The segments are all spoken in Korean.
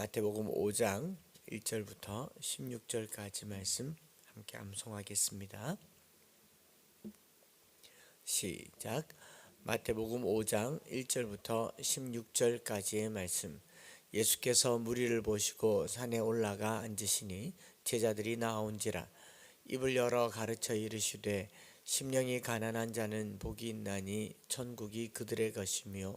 마태복음 5장 1절부터 16절까지 말씀 함께 암송하겠습니다. 시작. 마태복음 5장 1절부터 16절까지의 말씀. 예수께서 무리를 보시고 산에 올라가 앉으시니 제자들이 나온지라 입을 열어 가르쳐 이르시되 심령이 가난한 자는 복이 있나니 천국이 그들의 것이며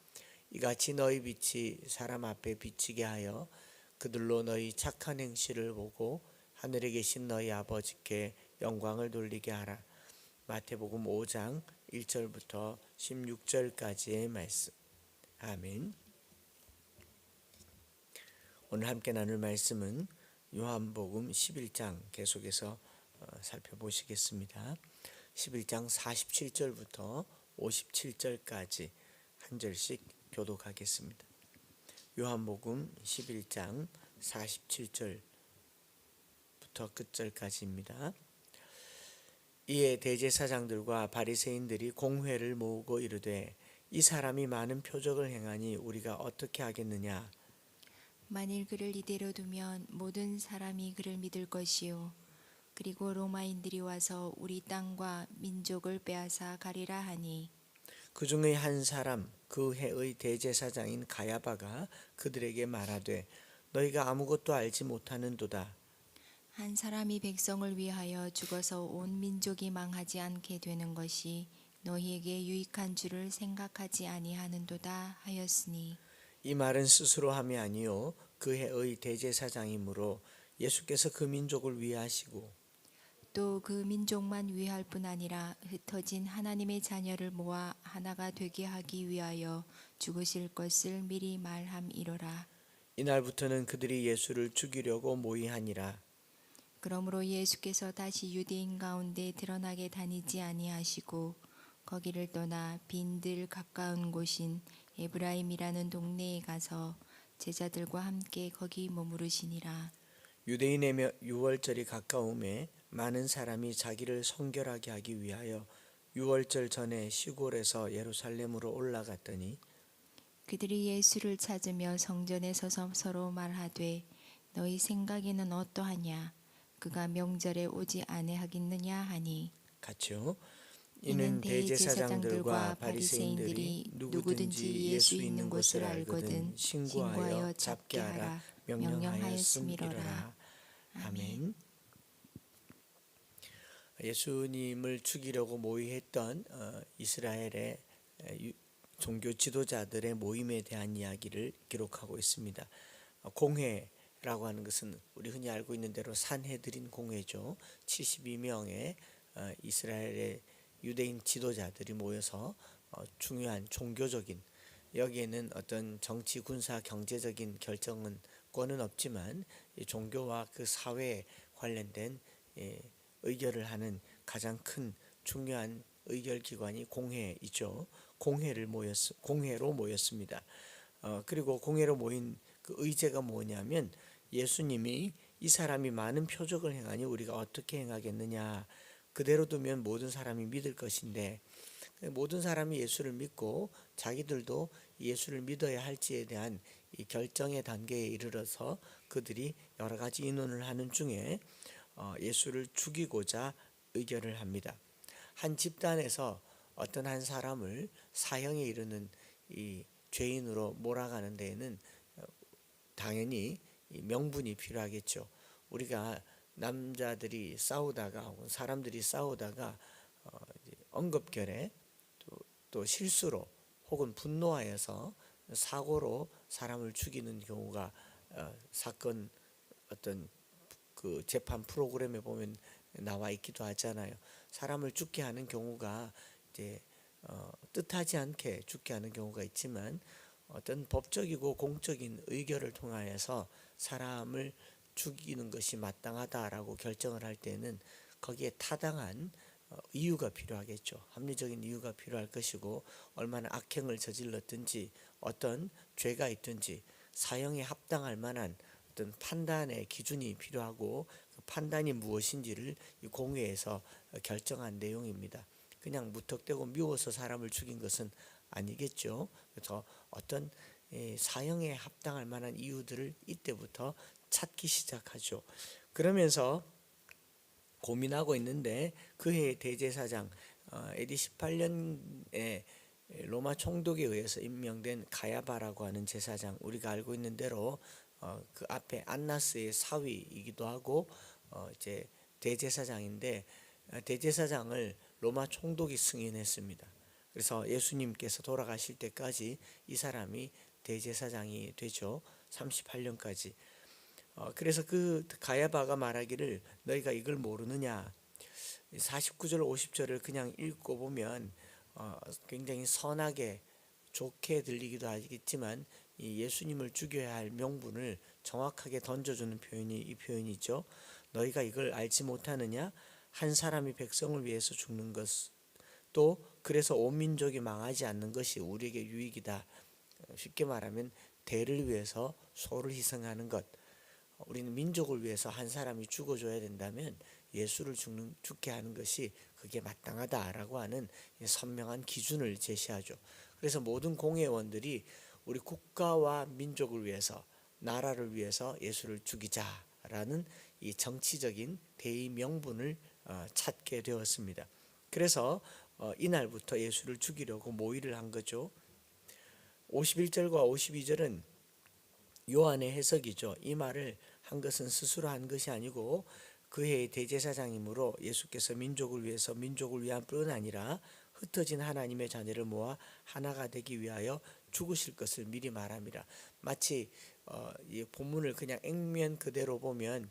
이같이 너희 빛이 사람 앞에 비치게 하여 그들로 너희 착한 행실을 보고 하늘에 계신 너희 아버지께 영광을 돌리게 하라. 마태복음 5장 1절부터 16절까지의 말씀. 아멘. 오늘 함께 나눌 말씀은 요한복음 11장 계속해서 어, 살펴보시겠습니다. 11장 47절부터 57절까지 한 절씩 교독하겠습니다. 요한복음 11장 47절부터 끝절까지입니다. 이에 대제사장들과 바리새인들이 공회를 모으고 이르되 이 사람이 많은 표적을 행하니 우리가 어떻게 하겠느냐 만일 그를 이대로 두면 모든 사람이 그를 믿을 것이요 그리고 로마인들이 와서 우리 땅과 민족을 빼앗아 가리라 하니 그 중에 한 사람 그 해의 대제사장인 가야바가 그들에게 말하되 너희가 아무것도 알지 못하는도다. 한 사람이 백성을 위하여 죽어서 온 민족이 망하지 않게 되는 것이 너희에게 유익한 줄을 생각하지 아니하는도다 하였으니. 이 말은 스스로 함이 아니요 그 해의 대제사장이므로 예수께서 그 민족을 위하시고 또 그 민족만 위할 뿐 아니라 흩어진 하나님의 자녀를 모아 하나가 되게 하기 위하여 죽으실 것을 미리 말함이로라. 이날부터는 그들이 예수를 죽이려고 모의하니라 그러므로 예수께서 다시 유대인 가운데 드러나게 다니지 아니하시고 거기를 떠나 빈들 가까운 곳인 에브라임이라는 동네에 가서 제자들과 함께 거기 머무르시니라. 유대인의 유월절이 가까움에 많은 사람이 자기를 성결하게 하기 위하여 유월절 전에 시골에서 예루살렘으로 올라갔더니 그들이 예수를 찾으며 성전에 서서 서로 말하되 너희 생각에는 어떠하냐 그가 명절에 오지 아니하겠느냐 하니 같이요. 이는 대제사장들과 바리새인들이 누구든지 예수 있는 곳을 알거든 신고하여 잡게 하라 명령하였음이로라. 아멘. 예수님을 죽이려고 모의했던 어, 이스라엘의 유- 종교 지도자들의 모임에 대한 이야기를 기록하고 있습니다. 어, 공회라고 하는 것은 우리 흔히 알고 있는 대로 산헤드린 공회죠. 72명의 어, 이스라엘의 유대인 지도자들이 모여서 어, 중요한 종교적인 여기에는 어떤 정치, 군사, 경제적인 결정은 권은 없지만 이 종교와 그 사회에 관련된 예, 의결을 하는 가장 큰 중요한 의결 기관이 공회이죠. 공회를 모였 공회로 모였습니다. 어, 그리고 공회로 모인 그 의제가 뭐냐면 예수님이 이 사람이 많은 표적을 행하니 우리가 어떻게 행하겠느냐 그대로 두면 모든 사람이 믿을 것인데 모든 사람이 예수를 믿고 자기들도 예수를 믿어야 할지에 대한 이 결정의 단계에 이르러서 그들이 여러 가지 의논을 하는 중에 어, 예수를 죽이고자 의결을 합니다. 한 집단에서 어떤 한 사람을 사형에 이르는 이 죄인으로 몰아가는 데에는 어, 당연히 이 명분이 필요하겠죠. 우리가 남자들이 싸우다가 혹은 사람들이 싸우다가 어, 언급결에 또, 또 실수로 혹은 분노하여서 사고로 사람을 죽이는 경우가 어, 사건 어떤 그 재판 프로그램에 보면 나와 있기도 하잖아요. 사람을 죽게 하는 경우가 이제 어, 뜻하지 않게 죽게 하는 경우가 있지만 어떤 법적이고 공적인 의결을 통하여서 사람을 죽이는 것이 마땅하다라고 결정을 할 때는 거기에 타당한 어, 이유가 필요하겠죠. 합리적인 이유가 필요할 것이고 얼마나 악행을 저질렀든지 어떤 죄가 있든지 사형에 합당할 만한 어떤 판단의 기준이 필요하고 그 판단이 무엇인지를 이 공회에서 결정한 내용입니다. 그냥 무턱대고 미워서 사람을 죽인 것은 아니겠죠. 그래서 어떤 예, 사형에 합당할 만한 이유들을 이때부터 찾기 시작하죠. 그러면서 고민하고 있는데 그해 대제사장 어, AD 18년에 로마 총독에 의해서 임명된 가야바라고 하는 제사장 우리가 알고 있는 대로 어, 그 앞에 안나스의 사위이기도 하고 어, 이제 대제사장인데 어, 대제사장을 로마 총독이 승인했습니다. 그래서 예수님께서 돌아가실 때까지 이 사람이 대제사장이 되죠. 38년까지. 어, 그래서 그 가야바가 말하기를 너희가 이걸 모르느냐 49절 50절을 그냥 읽고 보면 어, 굉장히 선하게 좋게 들리기도 하겠지만 이 예수님을 죽여야 할 명분을 정확하게 던져주는 표현이 이 표현이죠. 너희가 이걸 알지 못하느냐 한 사람이 백성을 위해서 죽는 것 또 그래서 온 민족이 망하지 않는 것이 우리에게 유익이다. 쉽게 말하면 대를 위해서 소를 희생하는 것. 우리는 민족을 위해서 한 사람이 죽어줘야 된다면 예수를 죽는, 죽게 하는 것이 그게 마땅하다라고 하는 선명한 기준을 제시하죠. 그래서 모든 공회원들이 우리 국가와 민족을 위해서 나라를 위해서 예수를 죽이자라는 이 정치적인 대의 명분을 어, 찾게 되었습니다. 그래서 어, 이날부터 예수를 죽이려고 모의를 한 거죠. 51절과 52절은 요한의 해석이죠. 이 말을 한 것은 스스로 한 것이 아니고 그 해의 대제사장이므로 예수께서 민족을 위해서 민족을 위한 뿐 아니라 흩어진 하나님의 자녀를 모아 하나가 되기 위하여 죽으실 것을 미리 말합니다. 마치 어, 이 본문을 그냥 액면 그대로 보면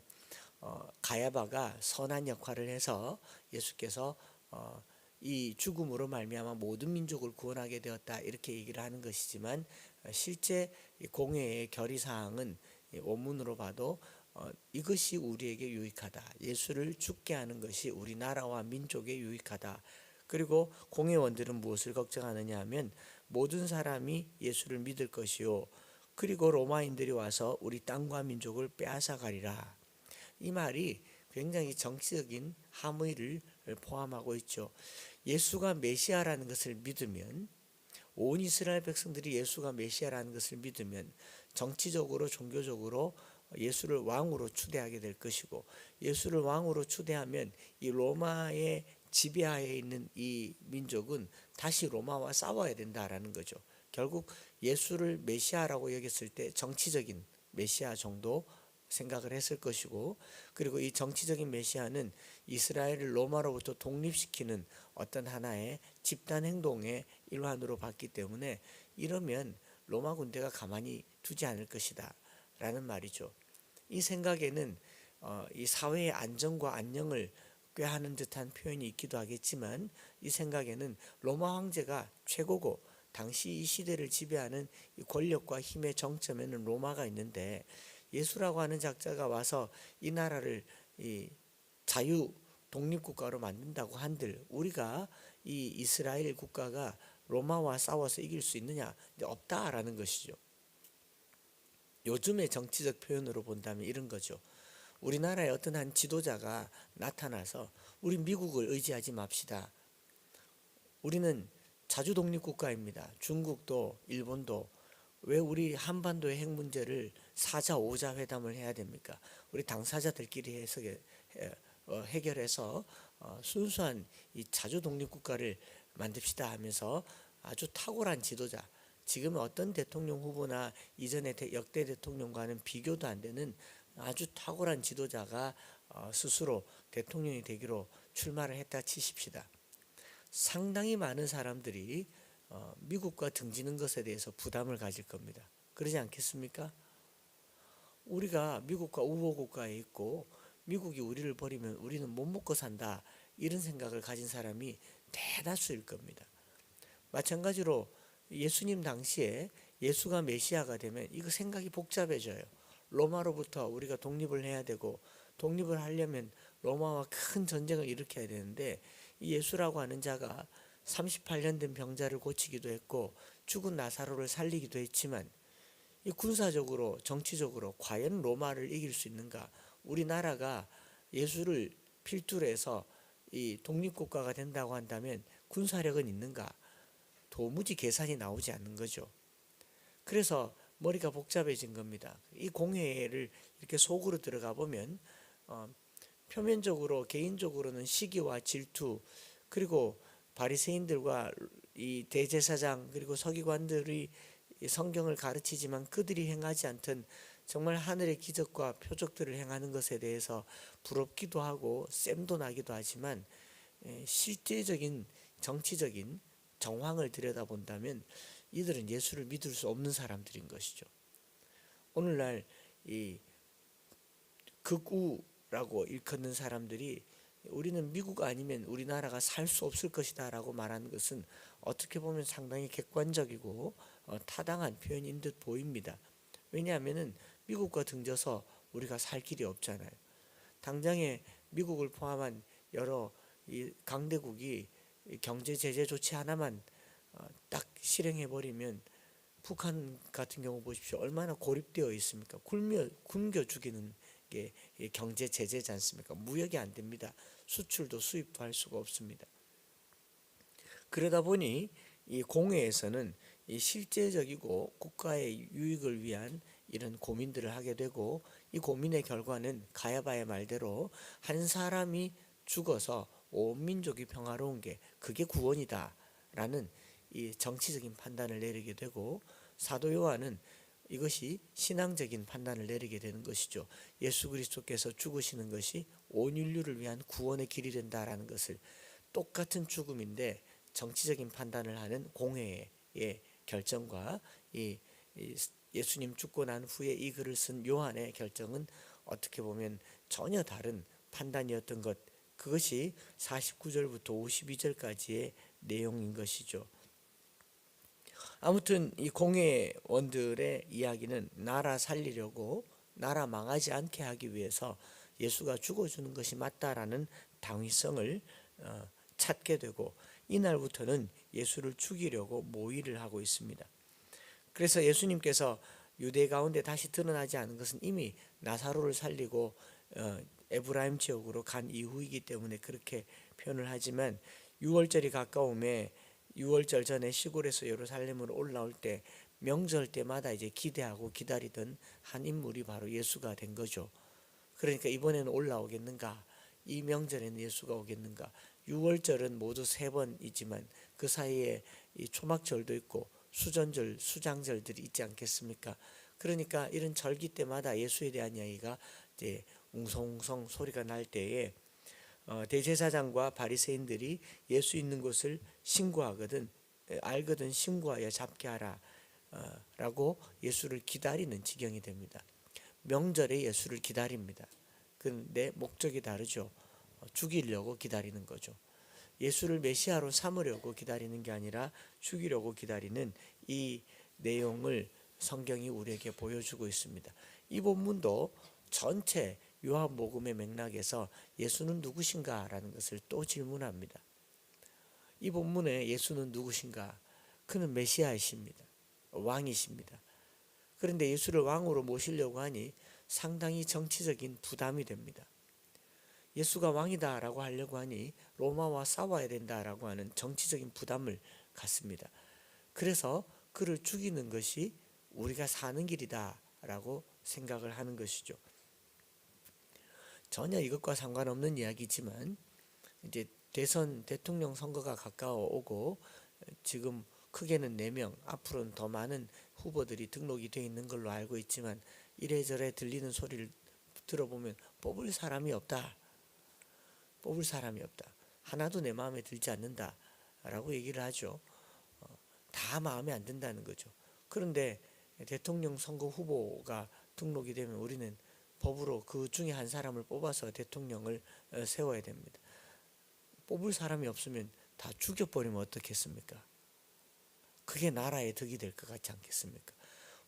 어, 가야바가 선한 역할을 해서 예수께서 어, 이 죽음으로 말미암아 모든 민족을 구원하게 되었다 이렇게 얘기를 하는 것이지만 실제 공회의 결의 사항은 원문으로 봐도 어, 이것이 우리에게 유익하다. 예수를 죽게 하는 것이 우리나라와 민족에 유익하다. 그리고 공회원들은 무엇을 걱정하느냐 하면 모든 사람이 예수를 믿을 것이요. 그리고 로마인들이 와서 우리 땅과 민족을 빼앗아 가리라. 이 말이 굉장히 정치적인 함의를 포함하고 있죠. 예수가 메시아라는 것을 믿으면 온 이스라엘 백성들이 예수가 메시아라는 것을 믿으면 정치적으로 종교적으로 예수를 왕으로 추대하게 될 것이고 예수를 왕으로 추대하면 이 로마의 지배하에 있는 이 민족은 다시 로마와 싸워야 된다라는 거죠. 결국 예수를 메시아라고 여겼을 때 정치적인 메시아 정도 생각을 했을 것이고 그리고 이 정치적인 메시아는 이스라엘을 로마로부터 독립시키는 어떤 하나의 집단 행동의 일환으로 봤기 때문에 이러면 로마 군대가 가만히 두지 않을 것이다 라는 말이죠. 이 생각에는 어, 이 사회의 안정과 안녕을 꾀하는 듯한 표현이 있기도 하겠지만 이 생각에는 로마 황제가 최고고 당시 이 시대를 지배하는 이 권력과 힘의 정점에는 로마가 있는데 예수라고 하는 작자가 와서 이 나라를 이 자유 독립국가로 만든다고 한들 우리가 이 이스라엘 국가가 로마와 싸워서 이길 수 있느냐? 없다라는 것이죠. 요즘의 정치적 표현으로 본다면 이런 거죠. 우리나라의 어떤 한 지도자가 나타나서 우리 미국을 의지하지 맙시다. 우리는 자주 독립 국가입니다. 중국도 일본도 왜 우리 한반도의 핵 문제를 사자 오자 회담을 해야 됩니까? 우리 당사자들끼리 해서 해- 어, 해결해서 어, 순수한 이 자주 독립 국가를 만듭시다 하면서 아주 탁월한 지도자. 지금 어떤 대통령 후보나 이전의 대- 역대 대통령과는 비교도 안 되는 아주 탁월한 지도자가 어, 스스로 대통령이 되기로 출마를 했다 치십시다. 상당히 많은 사람들이 어, 미국과 등지는 것에 대해서 부담을 가질 겁니다. 그러지 않겠습니까? 우리가 미국과 우호 국가에 있고 미국이 우리를 버리면 우리는 못 먹고 산다 이런 생각을 가진 사람이 대다수일 겁니다. 마찬가지로 예수님 당시에 예수가 메시아가 되면 이거 생각이 복잡해져요. 로마로부터 우리가 독립을 해야 되고 독립을 하려면 로마와 큰 전쟁을 일으켜야 되는데 이 예수라고 하는 자가 38년 된 병자를 고치기도 했고 죽은 나사로를 살리기도 했지만 이 군사적으로 정치적으로 과연 로마를 이길 수 있는가? 우리나라가 예수를 필두로 해서 이 독립국가가 된다고 한다면 군사력은 있는가? 도무지 계산이 나오지 않는 거죠. 그래서 머리가 복잡해진 겁니다. 이 공회를 이렇게 속으로 들어가 보면 어, 표면적으로 개인적으로는 시기와 질투 그리고 바리새인들과 이 대제사장 그리고 서기관들이 이 성경을 가르치지만 그들이 행하지 않던 정말 하늘의 기적과 표적들을 행하는 것에 대해서 부럽기도 하고 쌤도 나기도 하지만 에, 실제적인 정치적인 정황을 들여다본다면 이들은 예수를 믿을 수 없는 사람들인 것이죠. 오늘날 이 극우라고 일컫는 사람들이 우리는 미국 아니면 우리나라가 살 수 없을 것이다라고 말하는 것은 어떻게 보면 상당히 객관적이고 어, 타당한 표현인 듯 보입니다. 왜냐하면은 미국과 등져서 우리가 살 길이 없잖아요. 당장에 미국을 포함한 여러 이 강대국이 이 경제 제재 조치 하나만 어, 딱 실행해 버리면 북한 같은 경우 보십시오. 얼마나 고립되어 있습니까? 굶겨 굶겨 죽이는 게이 경제 제재지 않습니까? 무역이 안 됩니다. 수출도 수입도 할 수가 없습니다. 그러다 보니 이 공회에서는 이 실제적이고 국가의 유익을 위한 이런 고민들을 하게 되고 이 고민의 결과는 가야바의 말대로 한 사람이 죽어서 온 민족이 평화로운 게 그게 구원이다라는 이 정치적인 판단을 내리게 되고 사도 요한은 이것이 신앙적인 판단을 내리게 되는 것이죠. 예수 그리스도께서 죽으시는 것이 온 인류를 위한 구원의 길이 된다라는 것을 똑같은 죽음인데 정치적인 판단을 하는 공회의 결정과 이, 이 예수님 죽고 난 후에 이 글을 쓴 요한의 결정은 어떻게 보면 전혀 다른 판단이었던 것 그것이 49절부터 52절까지의 내용인 것이죠. 아무튼 이 공회원들의 이야기는 나라 살리려고 나라 망하지 않게 하기 위해서 예수가 죽어주는 것이 맞다라는 당위성을 어, 찾게 되고 이날부터는 예수를 죽이려고 모의를 하고 있습니다. 그래서 예수님께서 유대 가운데 다시 드러나지 않은 것은 이미 나사로를 살리고 어, 에브라임 지역으로 간 이후이기 때문에 그렇게 표현을 하지만 6월절이 가까움에 6월절 전에 시골에서 예루살렘으로 올라올 때 명절 때마다 이제 기대하고 기다리던 한 인물이 바로 예수가 된 거죠. 그러니까 이번에는 올라오겠는가? 이 명절에는 예수가 오겠는가? 6월절은 모두 세 번이지만 그 사이에 이 초막절도 있고 수전절, 수장절들이 있지 않겠습니까? 그러니까 이런 절기 때마다 예수에 대한 이야기가 이제 웅성웅성 소리가 날 때에 어, 대제사장과 바리새인들이 예수 있는 곳을 신고하거든 에, 알거든 신고하여 잡게 하라 어, 라고 예수를 기다리는 지경이 됩니다. 명절에 예수를 기다립니다. 그런데 목적이 다르죠. 어, 죽이려고 기다리는 거죠. 예수를 메시아로 삼으려고 기다리는 게 아니라 죽이려고 기다리는 이 내용을 성경이 우리에게 보여주고 있습니다. 이 본문도 전체 요한복음의 맥락에서 예수는 누구신가라는 것을 또 질문합니다. 이 본문에 예수는 누구신가? 그는 메시아이십니다. 왕이십니다. 그런데 예수를 왕으로 모시려고 하니 상당히 정치적인 부담이 됩니다. 예수가 왕이다라고 하려고 하니 로마와 싸워야 된다라고 하는 정치적인 부담을 갖습니다. 그래서 그를 죽이는 것이 우리가 사는 길이다라고 생각을 하는 것이죠. 전혀 이것과 상관없는 이야기지만 이제 대선 대통령 선거가 가까워 오고 지금 크게는 4명, 앞으로는 더 많은 후보들이 등록이 돼 있는 걸로 알고 있지만 이래저래 들리는 소리를 들어보면 뽑을 사람이 없다. 뽑을 사람이 없다. 하나도 내 마음에 들지 않는다. 라고 얘기를 하죠. 어, 다 마음에 안 든다는 거죠. 그런데 대통령 선거 후보가 등록이 되면 우리는 법으로 그 중에 한 사람을 뽑아서 대통령을 어, 세워야 됩니다. 뽑을 사람이 없으면 다 죽여버리면 어떻겠습니까? 그게 나라의 덕이 될 것 같지 않겠습니까?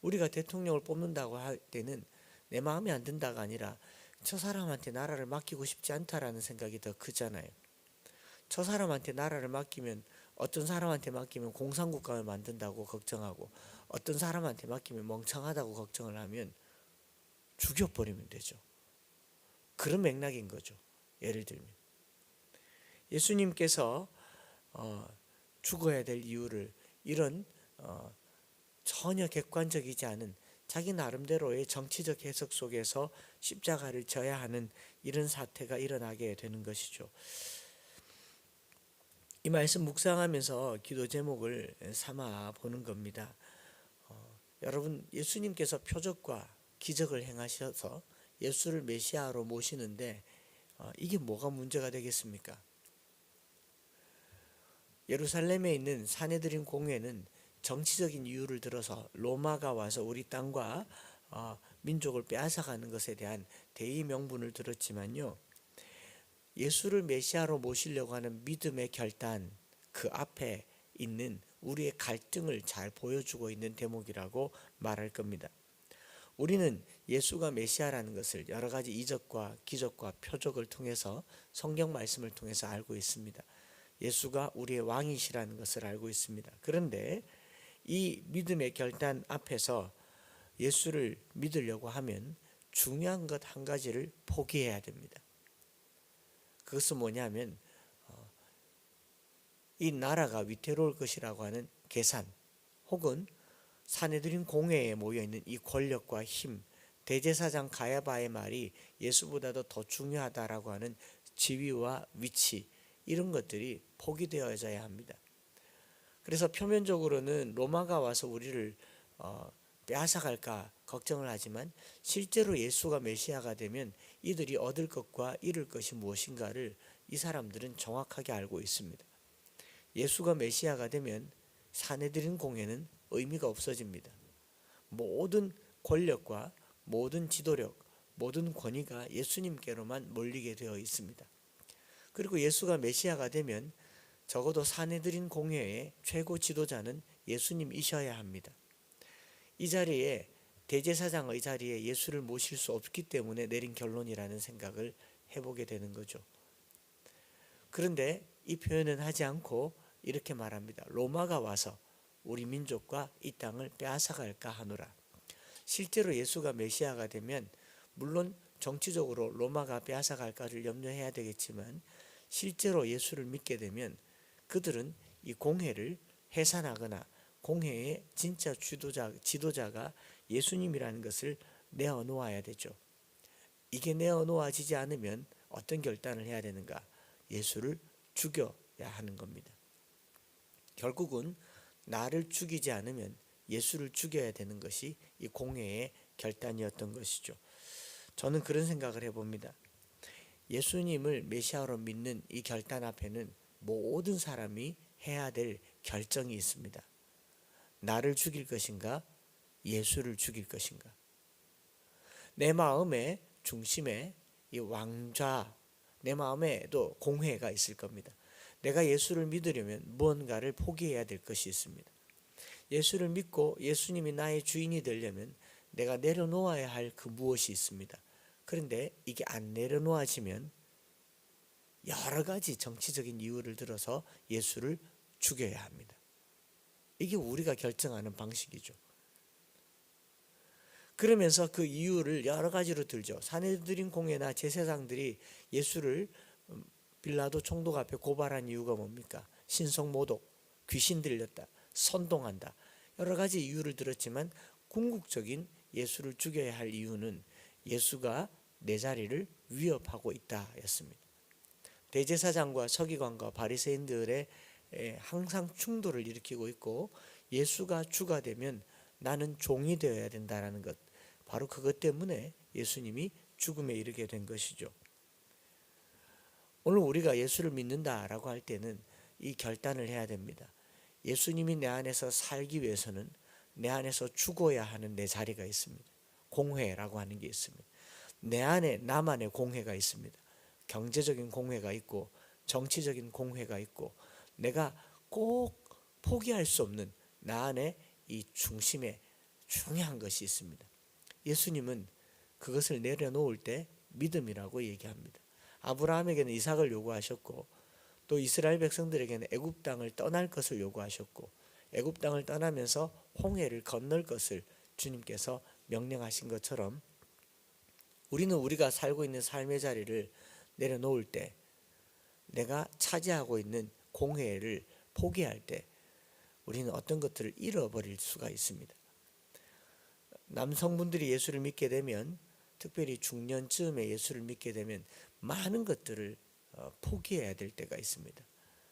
우리가 대통령을 뽑는다고 할 때는 내 마음에 안 든다가 아니라 저 사람한테 나라를 맡기고 싶지 않다라는 생각이 더 크잖아요. 저 사람한테 나라를 맡기면 어떤 사람한테 맡기면 공산국가를 만든다고 걱정하고 어떤 사람한테 맡기면 멍청하다고 걱정을 하면 죽여버리면 되죠. 그런 맥락인 거죠. 예를 들면 예수님께서 어, 죽어야 될 이유를 이런 어, 전혀 객관적이지 않은 자기 나름대로의 정치적 해석 속에서 십자가를 져야 하는 이런 사태가 일어나게 되는 것이죠. 이 말씀 묵상하면서 기도 제목을 삼아 보는 겁니다. 어, 여러분 예수님께서 표적과 기적을 행하셔서 예수를 메시아로 모시는데 어, 이게 뭐가 문제가 되겠습니까? 예루살렘에 있는 사내들인 공회는 정치적인 이유를 들어서 로마가 와서 우리 땅과 어, 민족을 빼앗아가는 것에 대한 대의 명분을 들었지만요. 예수를 메시아로 모시려고 하는 믿음의 결단 그 앞에 있는 우리의 갈등을 잘 보여주고 있는 대목이라고 말할 겁니다. 우리는 예수가 메시아라는 것을 여러 가지 이적과 기적과 표적을 통해서 성경 말씀을 통해서 알고 있습니다. 예수가 우리의 왕이시라는 것을 알고 있습니다. 그런데 이 믿음의 결단 앞에서 예수를 믿으려고 하면 중요한 것 한 가지를 포기해야 됩니다. 그것은 뭐냐면 어, 이 나라가 위태로울 것이라고 하는 계산 혹은 사내들인 공회에 모여 있는 이 권력과 힘 대제사장 가야바의 말이 예수보다도 더 중요하다라고 하는 지위와 위치 이런 것들이 포기되어져야 합니다. 그래서 표면적으로는 로마가 와서 우리를 어, 빼앗아갈까 걱정을 하지만 실제로 예수가 메시아가 되면 이들이 얻을 것과 잃을 것이 무엇인가를 이 사람들은 정확하게 알고 있습니다. 예수가 메시아가 되면 사내들인 공회는 의미가 없어집니다. 모든 권력과 모든 지도력, 모든 권위가 예수님께로만 몰리게 되어 있습니다. 그리고 예수가 메시아가 되면 적어도 사내들인 공회의 최고 지도자는 예수님이셔야 합니다. 이 자리에 대제사장의 자리에 예수를 모실 수 없기 때문에 내린 결론이라는 생각을 해보게 되는 거죠. 그런데 이 표현은 하지 않고 이렇게 말합니다. 로마가 와서 우리 민족과 이 땅을 빼앗아갈까 하노라. 실제로 예수가 메시아가 되면 물론 정치적으로 로마가 빼앗아갈까를 염려해야 되겠지만 실제로 예수를 믿게 되면 그들은 이 공회를 해산하거나 공회의 진짜 지도자, 지도자가 예수님이라는 것을 내어놓아야 되죠. 이게 내어놓아지지 않으면 어떤 결단을 해야 되는가? 예수를 죽여야 하는 겁니다. 결국은 나를 죽이지 않으면 예수를 죽여야 되는 것이 이 공회의 결단이었던 것이죠. 저는 그런 생각을 해봅니다. 예수님을 메시아로 믿는 이 결단 앞에는 모든 사람이 해야 될 결정이 있습니다. 나를 죽일 것인가? 예수를 죽일 것인가? 내 마음의 중심에 이 왕좌, 내 마음에도 공회가 있을 겁니다. 내가 예수를 믿으려면 무언가를 포기해야 될 것이 있습니다. 예수를 믿고 예수님이 나의 주인이 되려면 내가 내려놓아야 할 그 무엇이 있습니다. 그런데 이게 안 내려놓아지면 여러 가지 정치적인 이유를 들어서 예수를 죽여야 합니다. 이게 우리가 결정하는 방식이죠. 그러면서 그 이유를 여러 가지로 들죠. 사내들인 공회나 제사장들이 예수를 음, 빌라도 총독 앞에 고발한 이유가 뭡니까? 신성 모독, 귀신 들렸다, 선동한다. 여러 가지 이유를 들었지만 궁극적인 예수를 죽여야 할 이유는 예수가 내 자리를 위협하고 있다였습니다. 대제사장과 서기관과 바리새인들의 에, 항상 충돌을 일으키고 있고 예수가 주가 되면 나는 종이 되어야 된다라는 것. 바로 그것 때문에 예수님이 죽음에 이르게 된 것이죠. 오늘 우리가 예수를 믿는다라고 할 때는 이 결단을 해야 됩니다. 예수님이 내 안에서 살기 위해서는 내 안에서 죽어야 하는 내 자리가 있습니다. 공회라고 하는 게 있습니다. 내 안에 나만의 공회가 있습니다. 경제적인 공회가 있고 정치적인 공회가 있고 내가 꼭 포기할 수 없는 나 안에 이 중심에 중요한 것이 있습니다. 예수님은 그것을 내려놓을 때 믿음이라고 얘기합니다. 아브라함에게는 이삭을 요구하셨고 또 이스라엘 백성들에게는 애굽 땅을 떠날 것을 요구하셨고 애굽 땅을 떠나면서 홍해를 건널 것을 주님께서 명령하신 것처럼 우리는 우리가 살고 있는 삶의 자리를 내려놓을 때 내가 차지하고 있는 공회를 포기할 때 우리는 어떤 것들을 잃어버릴 수가 있습니다. 남성분들이 예수를 믿게 되면 특별히 중년쯤에 예수를 믿게 되면 많은 것들을 어, 포기해야 될 때가 있습니다.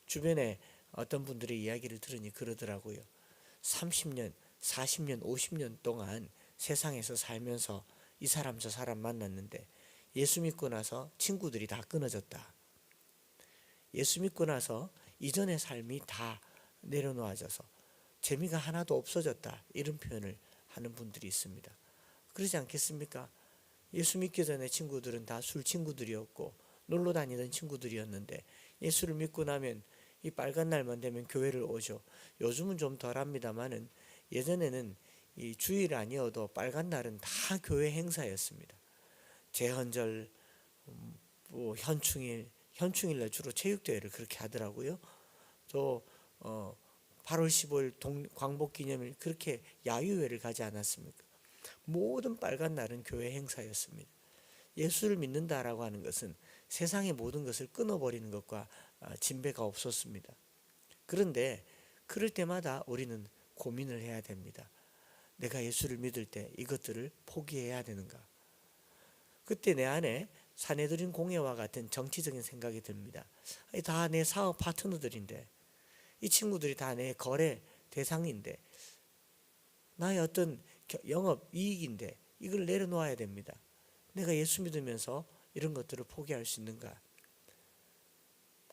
주변에 어떤 분들의 이야기를 들으니 그러더라고요. 30년, 40년, 50년 동안 세상에서 살면서 이 사람 저 사람 만났는데 예수 믿고 나서 친구들이 다 끊어졌다. 예수 믿고 나서 이전의 삶이 다 내려놓아져서 재미가 하나도 없어졌다. 이런 표현을 하는 분들이 있습니다. 그러지 않겠습니까? 예수 믿기 전에 친구들은 다 술 친구들이었고 놀러 다니던 친구들이었는데 예수를 믿고 나면 이 빨간 날만 되면 교회를 오죠. 요즘은 좀 덜합니다만은 예전에는 이 주일 아니어도 빨간 날은 다 교회 행사였습니다. 제헌절, 음, 뭐 현충일, 현충일날 주로 체육대회를 그렇게 하더라고요. 또 어, 8월 15일 동, 광복기념일 그렇게 야유회를 가지 않았습니까? 모든 빨간 날은 교회 행사였습니다. 예수를 믿는다라고 하는 것은 세상의 모든 것을 끊어버리는 것과 아, 진배가 없었습니다. 그런데 그럴 때마다 우리는 고민을 해야 됩니다. 내가 예수를 믿을 때 이것들을 포기해야 되는가? 그때 내 안에 사내들인 공예와 같은 정치적인 생각이 듭니다. 다 내 사업 파트너들인데 이 친구들이 다 내 거래 대상인데 나의 어떤 영업 이익인데 이걸 내려놓아야 됩니다. 내가 예수 믿으면서 이런 것들을 포기할 수 있는가?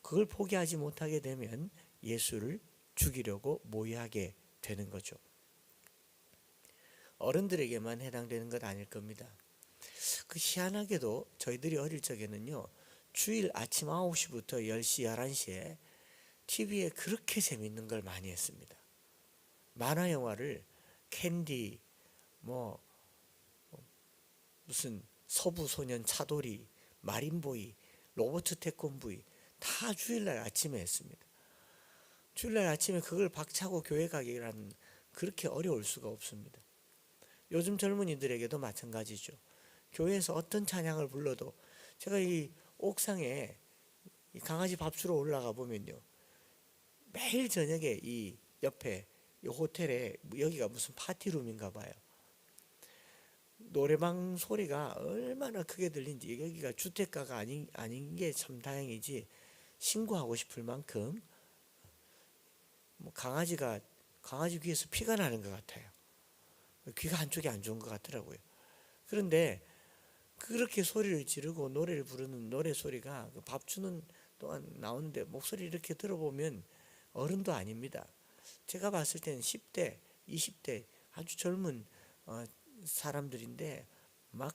그걸 포기하지 못하게 되면 예수를 죽이려고 모의하게 되는 거죠. 어른들에게만 해당되는 것 아닐 겁니다. 그 희한하게도 저희들이 어릴 적에는요. 주일 아침 9시부터 10시, 11시에 TV에 그렇게 재밌는 걸 많이 했습니다. 만화 영화를 캔디 뭐 무슨 서부 소년 차돌이 마린보이 로버트 태권브이 다 주일날 아침에 했습니다. 주일날 아침에 그걸 박차고 교회 가기라는 그렇게 어려울 수가 없습니다. 요즘 젊은이들에게도 마찬가지죠. 교회에서 어떤 찬양을 불러도 제가 이 옥상에 이 강아지 밥 주러 올라가 보면요. 매일 저녁에 이 옆에 이 호텔에 여기가 무슨 파티룸인가 봐요. 노래방 소리가 얼마나 크게 들린지 여기가 주택가가 아닌 아닌 게 참 다행이지 신고하고 싶을 만큼 뭐 강아지가 강아지 귀에서 피가 나는 것 같아요. 귀가 한쪽이 안 좋은 것 같더라고요. 그런데 그렇게 소리를 지르고 노래를 부르는 노래 소리가 그밥 주는 동안 나오는데 목소리 이렇게 들어보면 어른도 아닙니다. 제가 봤을 때는 10대, 20대 아주 젊은 어, 사람들인데 막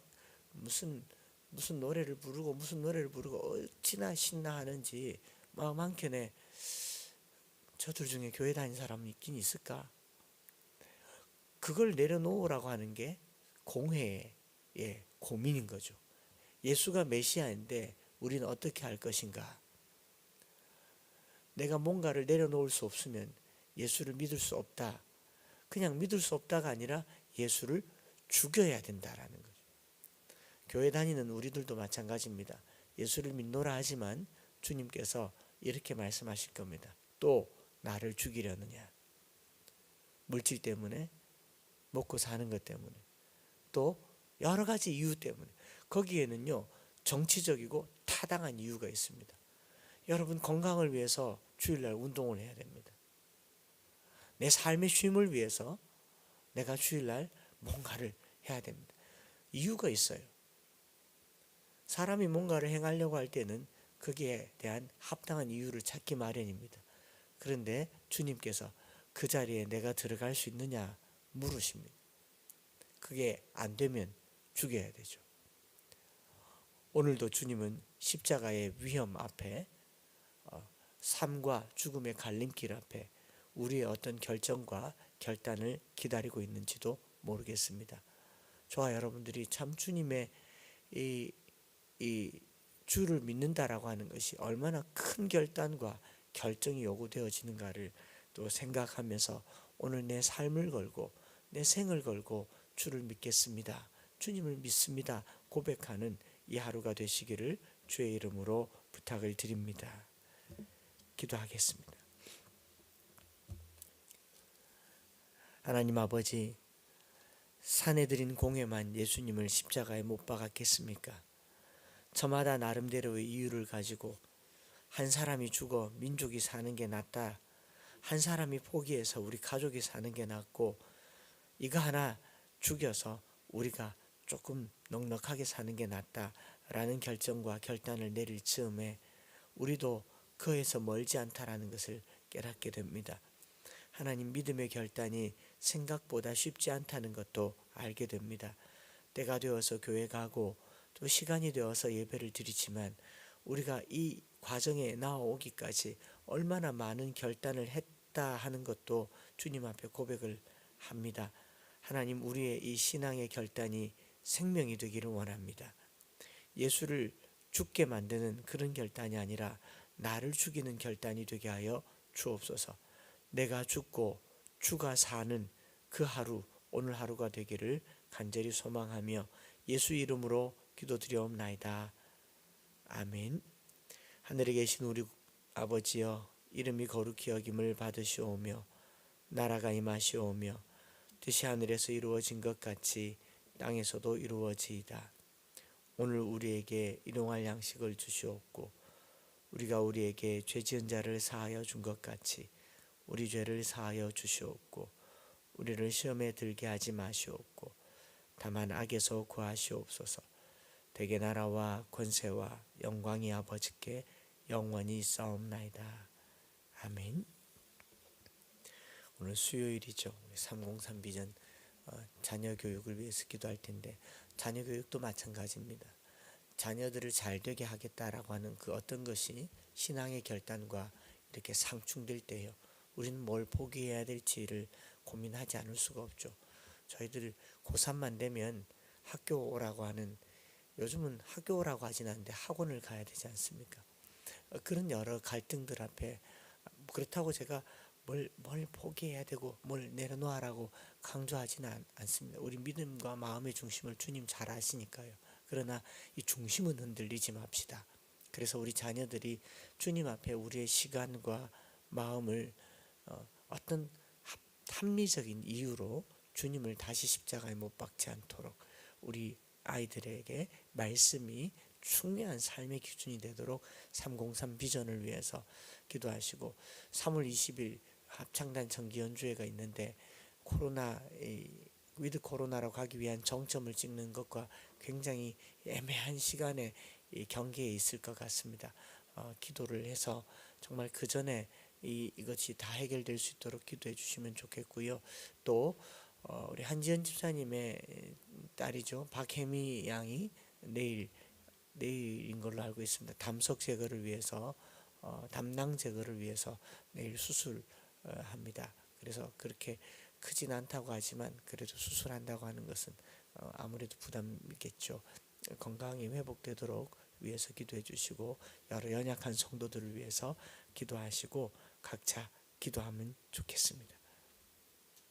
무슨 무슨 노래를 부르고 무슨 노래를 부르고 어찌나 신나 하는지 마음 한켠에 저들 중에 교회 다닌 사람이 있긴 있을까? 그걸 내려놓으라고 하는 게 공회의 고민인 거죠. 예수가 메시아인데 우리는 어떻게 할 것인가? 내가 뭔가를 내려놓을 수 없으면 예수를 믿을 수 없다. 그냥 믿을 수 없다가 아니라 예수를 죽여야 된다라는 거죠. 교회 다니는 우리들도 마찬가지입니다. 예수를 믿노라 하지만 주님께서 이렇게 말씀하실 겁니다. 또 나를 죽이려느냐? 물질 때문에 먹고 사는 것 때문에 또 여러 가지 이유 때문에 거기에는요 정치적이고 타당한 이유가 있습니다. 여러분 건강을 위해서 주일날 운동을 해야 됩니다. 내 삶의 쉼을 위해서 내가 주일날 뭔가를 해야 됩니다. 이유가 있어요. 사람이 뭔가를 행하려고 할 때는 거기에 대한 합당한 이유를 찾기 마련입니다. 그런데 주님께서 그 자리에 내가 들어갈 수 있느냐 물으십니다. 그게 안 되면 죽여야 되죠. 오늘도 주님은 십자가의 위험 앞에 어, 삶과 죽음의 갈림길 앞에 우리의 어떤 결정과 결단을 기다리고 있는지도 모르겠습니다. 저와 여러분들이 참 주님의 이, 이 주를 믿는다라고 하는 것이 얼마나 큰 결단과 결정이 요구되어지는가를 또 생각하면서 오늘 내 삶을 걸고 내 생을 걸고 주를 믿겠습니다. 주님을 믿습니다. 고백하는 이 하루가 되시기를 주의 이름으로 부탁을 드립니다. 기도하겠습니다. 하나님 아버지, 산에 드린 공예만 예수님을 십자가에 못 박았겠습니까? 저마다 나름대로의 이유를 가지고 한 사람이 죽어 민족이 사는 게 낫다. 한 사람이 포기해서 우리 가족이 사는 게 낫고 이거 하나 죽여서 우리가 조금 넉넉하게 사는 게 낫다라는 결정과 결단을 내릴 즈음에 우리도 그에서 멀지 않다라는 것을 깨닫게 됩니다. 하나님 믿음의 결단이 생각보다 쉽지 않다는 것도 알게 됩니다. 때가 되어서 교회 가고 또 시간이 되어서 예배를 드리지만 우리가 이 과정에 나오기까지 얼마나 많은 결단을 했다 하는 것도 주님 앞에 고백을 합니다. 하나님 우리의 이 신앙의 결단이 생명이 되기를 원합니다. 예수를 죽게 만드는 그런 결단이 아니라 나를 죽이는 결단이 되게 하여 주옵소서. 내가 죽고 주가 사는 그 하루 오늘 하루가 되기를 간절히 소망하며 예수 이름으로 기도드려옵나이다. 아멘. 하늘에 계신 우리 아버지여 이름이 거룩히 여김을 받으시오며 나라가 임하시오며 뜻이 하늘에서 이루어진 것 같이 땅에서도 이루어지이다. 오늘 우리에게 일용할 양식을 주시옵고 우리가 우리에게 죄 지은 자를 사하여 준 것 같이 우리 죄를 사하여 주시옵고 우리를 시험에 들게 하지 마시옵고 다만 악에서 구하시옵소서. 대개 나라와 권세와 영광이 아버지께 영원히 싸움나이다. 아멘. 오늘 수요일이죠. 우리 303 비전 어, 자녀 교육을 위해서 기도할 텐데 자녀 교육도 마찬가지입니다. 자녀들을 잘 되게 하겠다라고 하는 그 어떤 것이 신앙의 결단과 이렇게 상충될 때요. 우리는 뭘 포기해야 될지를 고민하지 않을 수가 없죠. 저희들 고3만 되면 학교 오라고 하는 요즘은 학교 오라고 하진 않는데 학원을 가야 되지 않습니까? 어, 그런 여러 갈등들 앞에 그렇다고 제가 뭘, 뭘 포기해야 되고 뭘 내려놓으라고 강조하지는 않, 않습니다. 우리 믿음과 마음의 중심을 주님 잘 아시니까요. 그러나 이 중심은 흔들리지 맙시다. 그래서 우리 자녀들이 주님 앞에 우리의 시간과 마음을 어, 어떤 합, 합리적인 이유로 주님을 다시 십자가에 못 박지 않도록 우리 아이들에게 말씀이 중요한 삶의 기준이 되도록 303 비전을 위해서 기도하시고 3월 20일 합창단 정기 연주회가 있는데 코로나 이, 위드 코로나로 가기 위한 정점을 찍는 것과 굉장히 애매한 시간에 이 경계에 있을 것 같습니다. 어, 기도를 해서 정말 그 전에 이, 이것이 다 해결될 수 있도록 기도해 주시면 좋겠고요. 또 어, 우리 한지연 집사님의 딸이죠 박혜미 양이 내일 내일인 걸로 알고 있습니다. 담석 제거를 위해서 어, 담낭 제거를 위해서 내일 수술합니다. 그래서 그렇게 크진 않다고 하지만 그래도 수술한다고 하는 것은 어, 아무래도 부담이겠죠. 건강이 회복되도록 위해서 기도해 주시고 여러 연약한 성도들을 위해서 기도하시고 각자 기도하면 좋겠습니다.